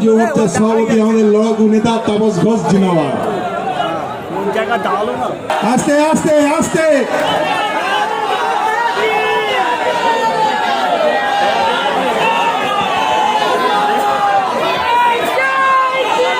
মোর্চার সভাপতি আমাদের লড়াকু নেতা তাপস ঘোষ না আস্তে আস্তে আস্তে।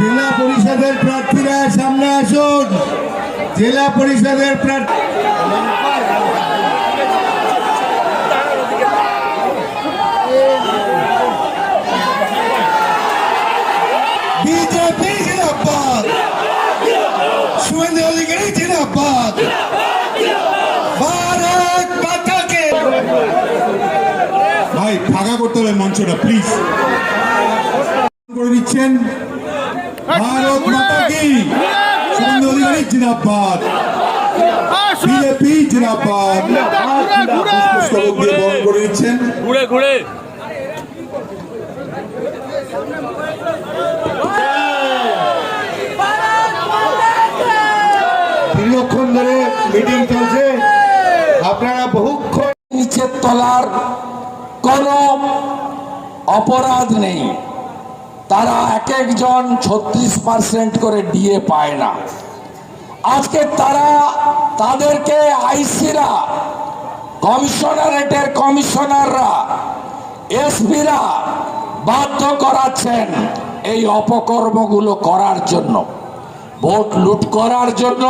জেলা পরিষদের প্রার্থীরা সামনে আসুন। জেলা পরিষদের প্রার্থী বিজেপি জিন্দাবাদ শুভেন্দু অধিকারী জিন্দাবাদ ভারত মাতাকে ভাই করতে মঞ্চটা প্লিজ করে দিচ্ছেন ভারত মাতা কি? শুভেন্দু অধিকারী জিন্দাবাদ। বিজেপি জিন্দাবাদ। পুস্তক দিয়ে বরণ করে দিচ্ছেন ঘুরে ঘুরে! দীর্ঘক্ষণ ধরে মিটিং চলছে। আপনারা বহুক্ষণ নিচের তলার কোনো অপরাধ নেই। তারা এক একজন ছত্রিশ পার্সেন্ট করে ডিএ পায় না। আজকে তারা তাদেরকে আইসিরা, কমিশনারেটের কমিশনাররা, এসপিরা বাধ্য করাচ্ছেন এই অপকর্মগুলো করার জন্য। ভোট লুট করার জন্য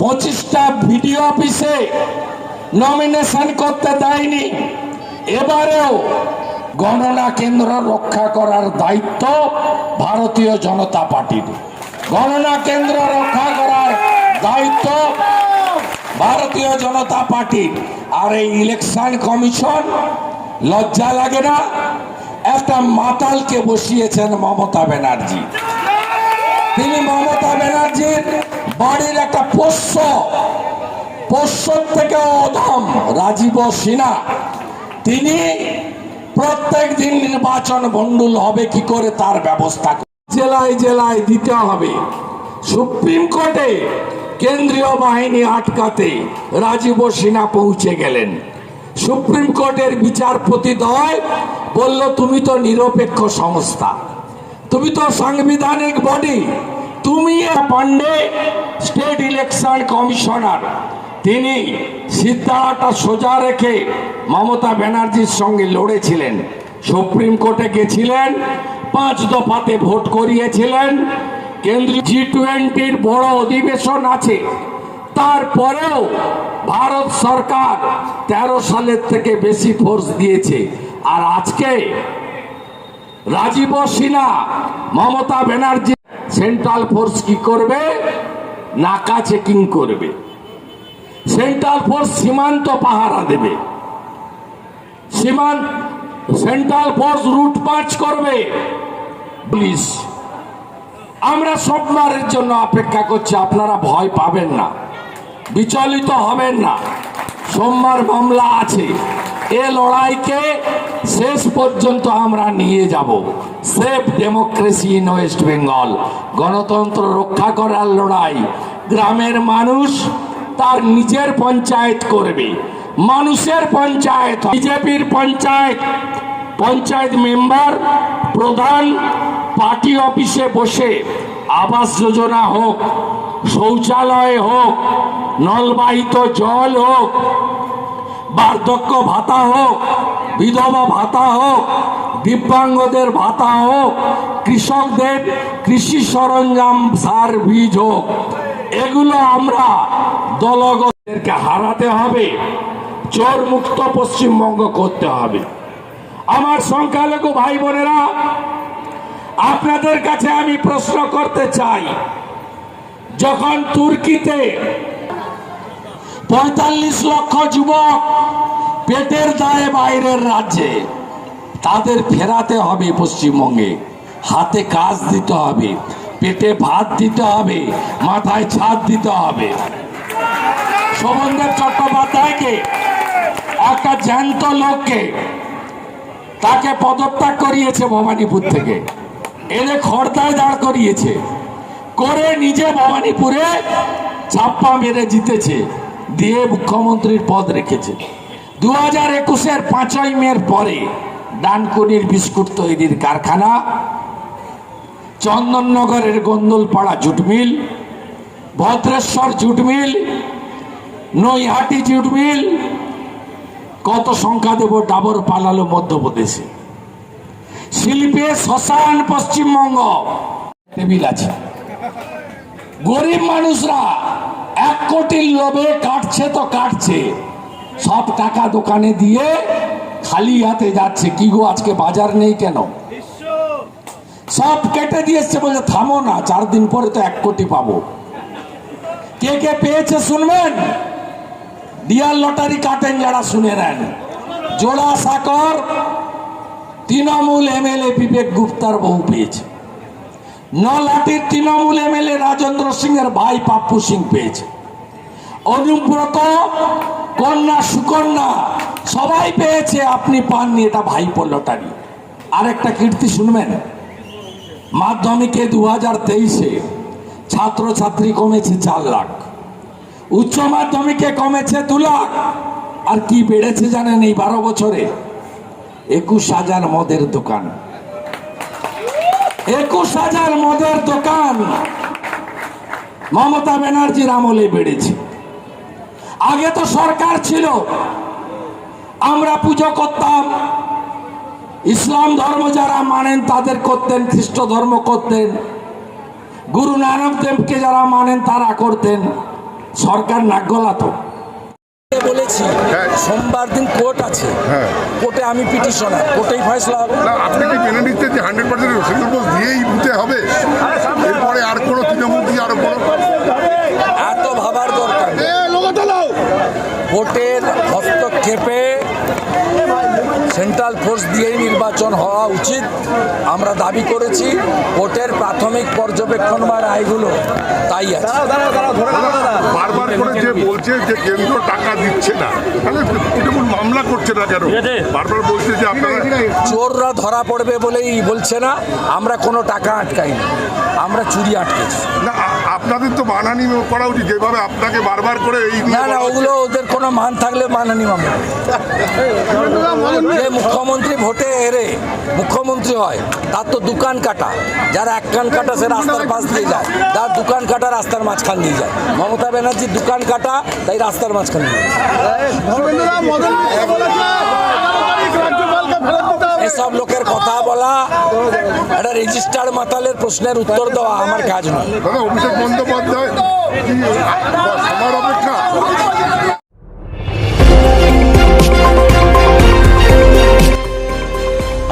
পঁচিশটা ভিডিও অফিসে নমিনেশন করতে দেয়নি। এবারেও গণনা কেন্দ্র রক্ষা করার দায়িত্ব ভারতীয় জনতা পার্টির। গণনা কেন্দ্র রক্ষা করার দায়িত্ব ভারতীয় জনতা পার্টির। আর এই ইলেকশন কমিশন লজ্জা লাগে না? একটা মাতালকে বসিয়েছেন মমতা ব্যানার্জি। তিনি মমতা ব্যানার্জির বাড়ির একটা পোষ্য, পোষ্যর থেকে অধম, রাজীব সিনহা। তিনি প্রত্যেক দিন নির্বাচন বন্ডুল হবে, কি করে তার ব্যবস্থা জেলায় জেলায় দিতে হবে। সুপ্রিম কোর্টে কেন্দ্রীয় বাহিনী আটকাতে রাজীব সিনহা পৌঁছে গেলেন। সুপ্রিম কোর্টের বিচারপতি দয় বলল, তুমি তো নিরপেক্ষ সংস্থা। তুমি তো সাংবিধানিক বডি তুমি পান্ডে স্টেট ইলেকশন কমিশনার তিনি সিদ্ধারাটা সোজা রেখে মমতা ব্যানার্জির সঙ্গে লড়েছিলেন। সুপ্রিম কোর্টে গেছিলেন, পাঁচ দফাতে ভোট করিয়েছিলেন। কেন্দ্রীয় জি টোয়েন্টির বড় অধিবেশন আছে। তারপরেও ভারত সরকার তেরো সালের থেকে বেশি ফোর্স দিয়েছে। আর আজকে রাজীব সিনহা, মমতা ব্যানার্জি সেন্ট্রাল ফোর্স কি করবে? নাকা চেকিং করবে। সেন্ট্রাল ফোর্স সীমান্ত পাহারা দেবে। সীমান্ত সেন্ট্রাল ফোর্স রুট মার্চ করবে। পুলিশ। আমরা সোমবারের জন্য অপেক্ষা করছি, আপনারা ভয় পাবেন না। বিচলিত হবেন না। সোমবার মামলা আছে। এ লড়াইকে শেষ পর্যন্ত আমরা নিয়ে যাব। Save democracy in West Bengal. গণতন্ত্র রক্ষা করার লড়াই। গ্রামের মানুষ তার নিজের পঞ্চায়েত করবে। মানুষের পঞ্চায়েত বিজেপির পঞ্চায়েত পঞ্চায়েত মেম্বার, প্রধান, পার্টি অফিসে বসে আবাস যোজনা হোক, শৌচালয় হোক, নলবাহিত জল হোক, বার্ধক্য ভাতা হোক, বিধবা ভাতা হোক, দিব্যাঙ্গদের ভাতা হোক, কৃষকদের কৃষি সরঞ্জাম সার বীজ হোক, এগুলো আমরা দলগতদেরকে হারাতে হবে চোর মুক্ত পশ্চিমবঙ্গ করতে হবে। আমার সংখ্যালঘু ভাই বোনেরা আপনাদের কাছে আমি প্রশ্ন করতে চাই, যখন তুর্কিতে পঁয়তাল্লিশ লক্ষ যুবক পেটের দায়ে বাইরের রাজ্যে, তাদের ফেরাতে হবে পশ্চিমবঙ্গে। হাতে কাজ দিতে হবে, পেটে ভাত দিতে হবে, মাথায় ছাদ দিতে হবে। শোভনদেব চট্টোপাধ্যায়কে, একটা জ্যান্ত লোককে তাকে পদত্যাগ করিয়েছে ভবানীপুর থেকে। এনে খড়দায় দাঁড় করিয়েছে। করে নিজে ভবানীপুরে ছাপ্পা মেরে জিতেছে। দিয়ে মুখ্যমন্ত্রীর পদ রেখেছে। দু হাজার একুশের পাঁচই মের পরে ডানকুনির বিস্কুট তৈরির কারখানা, চন্দননগরের Gondalpara jute mill Bhadreshwar jute mill Naihati jute mill কত সংখ্যা দেব ডাবর পালালো মধ্যপ্রদেশে। শিল্পে শ্মশান পশ্চিমবঙ্গ টেবিল আছে। গরিব মানুষরা এক কোটির লোভে কাটছে তো কাটছে। সব টাকা দোকানে দিয়ে খালি হাতে যাচ্ছে। কি গো আজকে বাজার নেই কেন? সব কেটে দিয়েছে বলে থামো না চার দিন পরে তো এক কোটি পাবো। কে কে পেয়েছে শুনবেন? ডিয়ার লটারি কাটেন যারা শুনে নেন। জোড়া সাকর, তৃণমূল এমএলএ বিবেক গুপ্তার বউ পেয়েছে। নলাটির তৃণমূল এমএলএ রাজেন্দ্র সিং এর ভাই পাপ্পু সিং পেয়েছে। অনুব্রত, কন্যা সুকন্যা, সবাই পেয়েছে, আপনি পাননি, এটা ভাইপো লটারি। আরেকটা কীর্তি শুনবেন? মাধ্যমিকে দু হাজার তেইশে ছাত্রছাত্রী কমেছে চার লাখ। উচ্চ মাধ্যমিকে কমেছে দু লাখ। আর কি বেড়েছে জানেন এই বারো বছরে? একুশ হাজার মদের দোকান। একুশ হাজার মদের দোকান মমতা ব্যানার্জির আমলে বেড়েছে। আগে তো সরকার ছিল। আমরা পুজো করতাম। ইসলাম ধর্ম যারা মানেন তাদের করতেন, খ্রিস্ট ধর্ম করতেন। গুরু নানক দেবকে যারা মানেন তারা করতেন। সরকার নাক গলাত। বলেছি সোমবার দিন কোর্ট আছে। হ্যাঁ। কোর্টে আমি পিটিশনার কোর্টেই ফয়সলা হবে আপনি কি মেনে নিচ্ছেন যে হান্ড্রেড পার্সেন্ট দিয়েই দিতে হবে এরপরে আর কোনো তৃণমূল দিয়ে আর কোনো এত ভাবার দরকার নেই। ভোটের হস্তক্ষেপে সেন্ট্রাল ফোর্স দিয়েই নির্বাচন হওয়া উচিত। আমরা দাবি করেছি ভোটের প্রাথমিক পর্যবেক্ষণ বা রায়গুলো তাই আছে। বারবার করে যে বলছে যে কেন্দ্র টাকা দিচ্ছে না তাহলে মামলা করছে না কেন? বারবার বলছে যে আপনারা চোররা ধরা পড়বে বলেই বলছে না আমরা কোনো টাকা আটকাইনি আমরা চুরি আটকেছি। না আপনাদের তো মানানি করা উচিত যেভাবে আপনাকে বারবার করে এই না না ওগুলো ওদের কোনো মান থাকলে মানানি মামলা। যে মুখ্যমন্ত্রী ভোটে হেরে মুখ্যমন্ত্রী হয় তার তো দোকান কাটা। যারা এক কান কাটা সে রাস্তার পাশ দিয়ে যায়। যার দোকান কাটা রাস্তার মাঝখান দিয়ে যায়। মমতা ব্যানার্জির দোকান কাটা তাই রাস্তার মাঝখান দিয়ে এসব লোকের কথা বলা একটা রেজিস্টার মাতালের প্রশ্নের উত্তর দেওয়া আমার কাজ নয়। অভিষেক বন্দ্যোপাধ্যায়